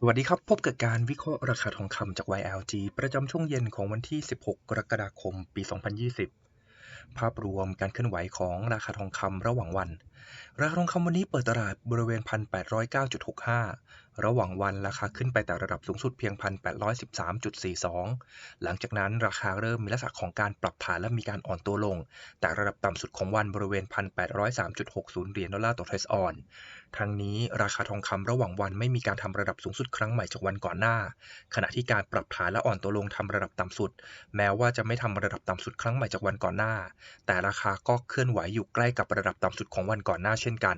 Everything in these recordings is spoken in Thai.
สวัสดีครับ พบกับการวิเคราะห์ราคาทองคำจาก YLG ประจำช่วงเย็นของวันที่ 16 กรกฎาคม ปี 2020 ภาพรวมการเคลื่อนไหวของราคาทองคำระหว่างวันราคาทองคำวันนี้เปิดตลาดบริเวณ 1,809.65 ระหว่างวันราคาขึ้นไปแต่ระดับสูงสุดเพียง 1,813.42 หลังจากนั้นราคาเริ่มมีลักษณะของการปรับฐานและมีการอ่อนตัวลง แต่ระดับต่ำสุดของวันบริเวณ 1,803.60 เหรียญดอลลาร์ต่อเทรซออน ทั้งนี้ราคาทองคำระหว่างวันไม่มีการทำระดับสูงสุดครั้งใหม่จากวันก่อนหน้า ขณะที่การปรับฐานและอ่อนตัวลงทำระดับต่ำสุด แม้ว่าจะไม่ทำระดับต่ำสุดครั้งใหม่จากวันก่อนหน้า แต่ราคาก็เคลื่อนไหวอยู่ใกล้กับระดับต่ำสุดของวันก่อนหน้าเช่นกัน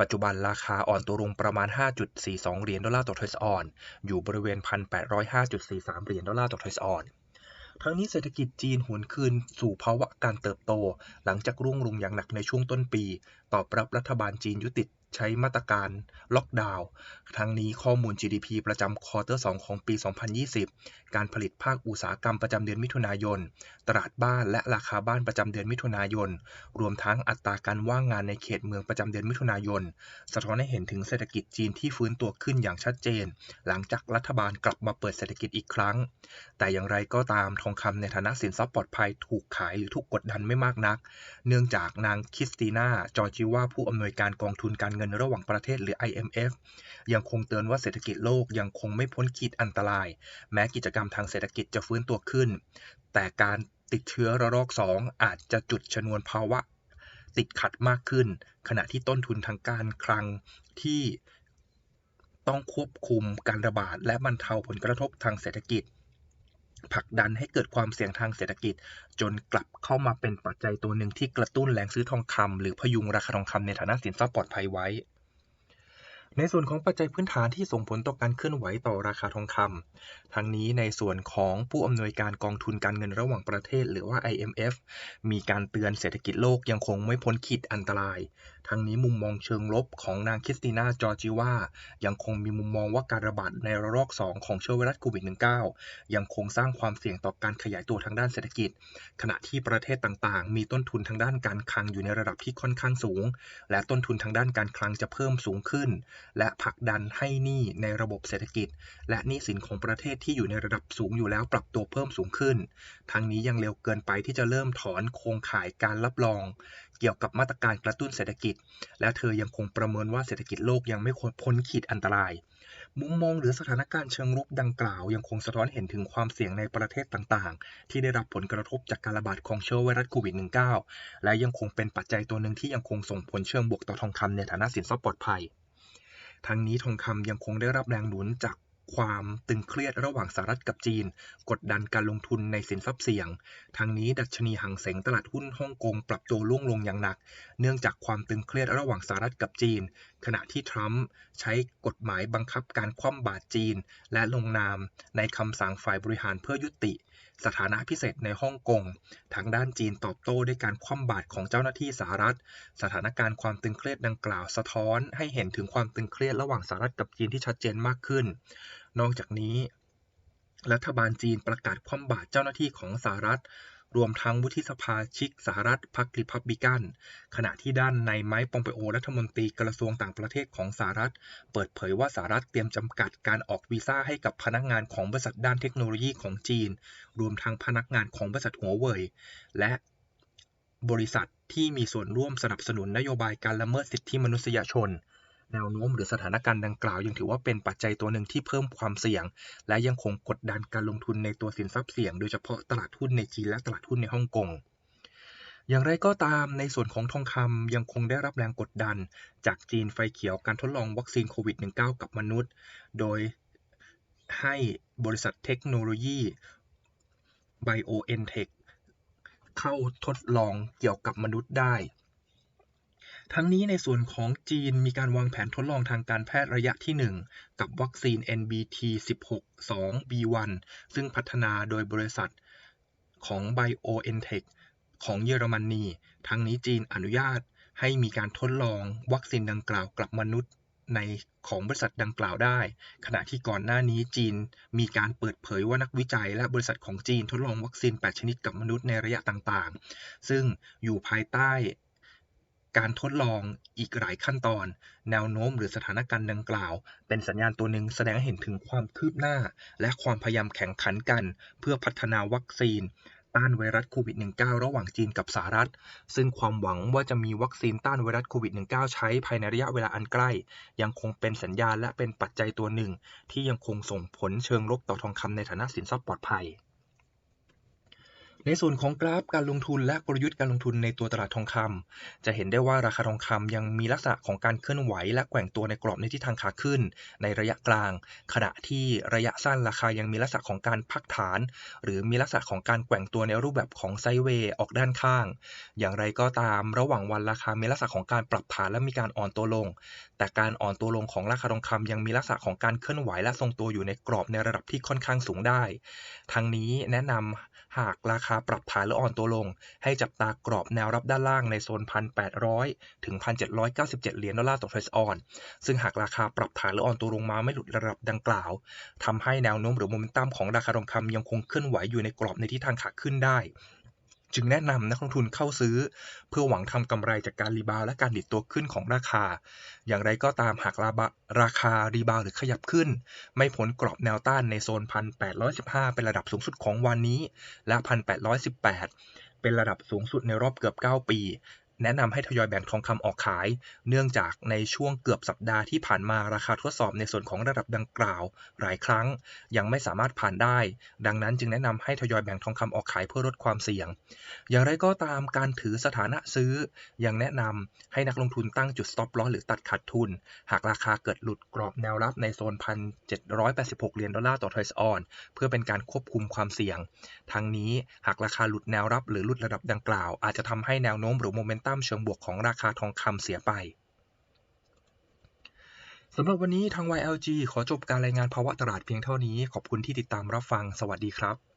ปัจจุบันราคาอ่อนตัวลงประมาณ 5.42 เหรียญดอลลาร์ต่อเทรซออน อยู่บริเวณ 1,805.43 เหรียญดอลลาร์ต่อเทรซออนทั้งนี้เศรษฐกิจจีนหวนคืนสู่ภาวะการเติบโต หลังจากร่วงลงอย่างหนักในช่วงต้นปี ตอบรับรัฐบาลจีนยุติ ใช้มาตรการล็อกดาวน์ ทั้งนี้ข้อมูล GDP ประจำควอเตอร์2ของปี 2020 การผลิตภาคอุตสาหกรรมประจำเดือนมิถุนายน ตลาดบ้านและราคาบ้านประจำเดือนมิถุนายน รวมทั้งอัตราการว่างงานในเขตเมืองประจำเดือนมิถุนายน สะท้อนให้เห็นถึงเศรษฐกิจจีนที่ฟื้นตัวขึ้นอย่างชัดเจน หลังจากรัฐบาลกลับมาเปิดเศรษฐกิจอีกครั้ง แต่อย่างไรก็ตามทองคำในฐานะสินทรัพย์ปลอดภัยถูกขายหรือถูกกดดันไม่มากนัก เนื่องจากนางคิสติน่าจอร์จิว่าผู้อำนวยการกองทุนการเงินระหว่างประเทศหรือ IMF ยังคงเตือนว่าเศรษฐกิจโลกยังคงไม่พ้นขีดอันตราย แม้กิจกรรมทางเศรษฐกิจจะฟื้นตัวขึ้น แต่การติดเชื้อระลอก 2 อาจจะจุดชนวนภาวะติดขัดมากขึ้น ขณะที่ต้นทุนทางการคลังที่ต้องควบคุมการระบาดและบรรเทาผลกระทบทางเศรษฐกิจ ผลักดันให้เกิดความเสี่ยงทางเศรษฐกิจ จนกลับเข้ามาเป็นปัจจัยตัวหนึ่งที่กระตุ้นแรงซื้อทองคำหรือพยุงราคาทองคำในฐานะสินทรัพย์ปลอดภัยไว้ ในส่วนของปัจจัยพื้นฐานที่ส่งผลต่อการเคลื่อนไหวต่อราคาทองคำทั้งนี้ในส่วนของผู้อำนวยการกองทุนการเงินระหว่างประเทศ หรือว่า IMF มีการเตือนเศรษฐกิจโลกยังคงไม่พ้นขีดอันตรายทั้งนี้มุมมองเชิงลบของนางคริสติน่าจอร์จิว่า ยังคงมีมุมมองว่าการระบาดในระลอก 2 ของเชื้อไวรัสโควิด -19 ยังคงสร้างความเสี่ยงต่อการขยายตัวทางด้านเศรษฐกิจ ขณะที่ประเทศต่างๆ มีต้นทุนทางด้านการคลังอยู่ในระดับที่ค่อนข้างสูง และต้นทุนทางด้านการคลังจะเพิ่มสูงขึ้น และผลักดันให้หนี้ในระบบเศรษฐกิจ และหนี้สินของประเทศที่อยู่ในระดับสูงอยู่แล้วปรับตัวเพิ่มสูงขึ้น ทั้งนี้ยังเร็วเกินไปที่จะเริ่มถอนโครงข่ายการรับรอง เกี่ยวกับมาตรการกระตุ้นเศรษฐกิจ และเธอยังคงประเมินว่าเศรษฐกิจโลกยังไม่พ้นขีดอันตราย มุมมองหรือสถานการณ์เชิงรุกดังกล่าว ยังคงสะท้อนเห็นถึงความเสี่ยงในประเทศต่างๆ ที่ได้รับผลกระทบจากการระบาดของเชื้อไวรัสโควิด -19 และยังคงเป็นปัจจัยตัวหนึ่งที่ยังคงส่งผลเชิงบวกต่อทองคำในฐานะสินทรัพย์ปลอดภัยทั้งนี้ทองคำยังคงได้รับแรงหนุนจาก ความตึงเครียดระหว่างสหรัฐกับจีน กดดันการลงทุนในสินทรัพย์เสี่ยง ทั้งนี้ดัชนีหังเสงตลาดหุ้นฮ่องกงปรับตัวร่วงลงอย่างหนัก เนื่องจากความตึงเครียดระหว่างสหรัฐกับจีน ขณะที่ทรัมป์ใช้กฎหมายบังคับการคว่ำบาตรจีน และลงนามในคำสั่งฝ่ายบริหารเพื่อยุติ สถานะพิเศษในฮ่องกง ทางด้านจีนตอบโต้ด้วยการคว่ำบาตรของเจ้าหน้าที่สหรัฐ สถานการณ์ความตึงเครียดดังกล่าวสะท้อน ให้เห็นถึงความตึงเครียดระหว่างสหรัฐกับจีนที่ชัดเจนมากขึ้น นอกจากนี้ รัฐบาลจีนประกาศคว่ำบาตรเจ้าหน้าที่ของสหรัฐ รวมทั้งวุฒิสภาชิกสหรัฐพรรคริพับบิกัน ขณะที่ด้านในไม้ปองเปโอรัฐมนตรีกระทรวงต่างประเทศของสหรัฐ เปิดเผยว่าสหรัฐเตรียมจำกัดการออกวีซ่าให้กับพนักงานของบริษัทด้านเทคโนโลยีของจีน รวมทั้งพนักงานของบริษัทหัวเว่ยและบริษัทที่มีส่วนร่วมสนับสนุนนโยบายการละเมิดสิทธิมนุษยชน แนวโน้มหรือสถานการณ์ดังกล่าว ยังถือว่าเป็นปัจจัยตัวหนึ่งที่เพิ่มความเสี่ยง และยังคงกดดันการลงทุนในตัวสินทรัพย์เสี่ยง โดยเฉพาะตลาดหุ้นในจีนและตลาดหุ้นในฮ่องกงอย่างไรก็ตามในส่วนของทองคำยังคงได้รับแรงกดดัน จากจีนไฟเขียวการทดลองวัคซีนโควิด -19 กับมนุษย์ โดยให้บริษัทเทคโนโลยี BioNTech เข้าทดลองเกี่ยวกับมนุษย์ได้ ทั้งนี้ในส่วนของจีนมีการวางแผนทดลองทางการแพทย์ระยะที่ 1 กับวัคซีน NBT 16 2 B1 ซึ่งพัฒนาโดยบริษัทของ BioNTech ของเยอรมนี ทั้งนี้จีนอนุญาตให้มีการทดลองวัคซีนดังกล่าวกับมนุษย์ในของบริษัทดังกล่าวได้ ขณะที่ก่อนหน้านี้จีนมีการเปิดเผยว่านักวิจัย และบริษัทของจีนทดลองวัคซีน 8 ชนิดกับมนุษย์ในระยะต่างๆ ซึ่งอยู่ภายใต้ การทดลองอีกหลายขั้นตอน แนวโน้มหรือสถานการณ์ดังกล่าว เป็นสัญญาณตัวหนึ่งแสดงให้เห็นถึงความคืบหน้า และความพยายามแข่งขันกัน เพื่อพัฒนาวัคซีน ต้านไวรัสโควิด -19 ระหว่างจีนกับสหรัฐ ซึ่งความหวังว่าจะมีวัคซีนต้านไวรัสโควิด -19 ใช้ภายในระยะเวลาอันใกล้ ยังคงเป็นสัญญาณและเป็นปัจจัยตัวหนึ่ง ที่ยังคงส่งผลเชิงลบต่อทองคำในฐานะสินทรัพย์ปลอดภัย ในส่วนของกราฟการลงทุนและกลยุทธ์การลงทุนในตัวตลาดทองคำจะเห็นได้ว่าราคาทองคำยังมีลักษณะของการเคลื่อนไหว และแกว่งตัวในกรอบในทิศทางขาขึ้น ในระยะกลาง ขณะที่ระยะสั้นราคายังมีลักษณะของการพักฐาน หรือมีลักษณะของการแกว่งตัวในรูปแบบของไซเวย์ออกด้านข้าง อย่างไรก็ตามระหว่างวันราคามีลักษณะของการปรับฐานและมีการอ่อนตัวลง แต่การอ่อนตัวลงของราคาทองคำยังมีลักษณะของการเคลื่อนไหวและทรงตัวอยู่ในกรอบในระดับที่ค่อนข้างสูงได้ ทั้งนี้แนะนำหากราคาาปรับฐานหรืออ่อนตัวลง ให้จับตากรอบแนวรับด้านล่างในโซน 1,800 ถึง 1,797 เหรียญดอลลาร์ต่อเทรซออน ซึ่งหากราคาปรับฐานหรืออ่อนตัวลงมาไม่หลุดระดับดังกล่าวทำให้แนวโน้มหรือโมเมนตัมของราคาทองคำยังคงเคลื่อนไหวอยู่ในกรอบในทิศทางขาขึ้นได้ จึงแนะนำนักลงทุนเข้าซื้อ เพื่อหวังทำกำไรจากการรีบาวและการดิดตัวขึ้นของราคา อย่างไรก็ตามหากราคารีบาวหรือขยับขึ้น ไม่พ้นกรอบแนวต้านในโซน 1,815 เป็นระดับสูงสุดของวันนี้ และ 1,818 เป็นระดับสูงสุดในรอบเกือบ 9 ปี แนะนำให้ทยอยแบ่งทองคำออกขาย เนื่องจากในช่วงเกือบสัปดาห์ที่ผ่านมาราคาทดสอบในส่วนของระดับดังกล่าว หลายครั้งยังไม่สามารถผ่านได้ ดังนั้นจึงแนะนำให้ทยอยแบ่งทองคำออกขายเพื่อลดความเสี่ยง อย่างไรก็ตามการถือสถานะซื้อ ยังแนะนำให้นักลงทุนตั้งจุด stop loss หรือตัดขาดทุน หากราคาเกิดหลุดกรอบแนวรับในโซน 1,786 เหรียญดอลลาร์ต่อทรซออน เพื่อเป็นการควบคุมความเสี่ยง ทั้งนี้หากราคาหลุดแนวรับหรือหลุดระดับดังกล่าว อาจจะทำให้แนวโน้มหรือโมเมนตัตัมเชิงบวกของราคาทองคำเสียไปสำหรับวันนี้ทาง YLG ขอจบการรายงานภาวะตลาดเพียงเท่านี้ ขอบคุณที่ติดตามรับฟัง สวัสดีครับ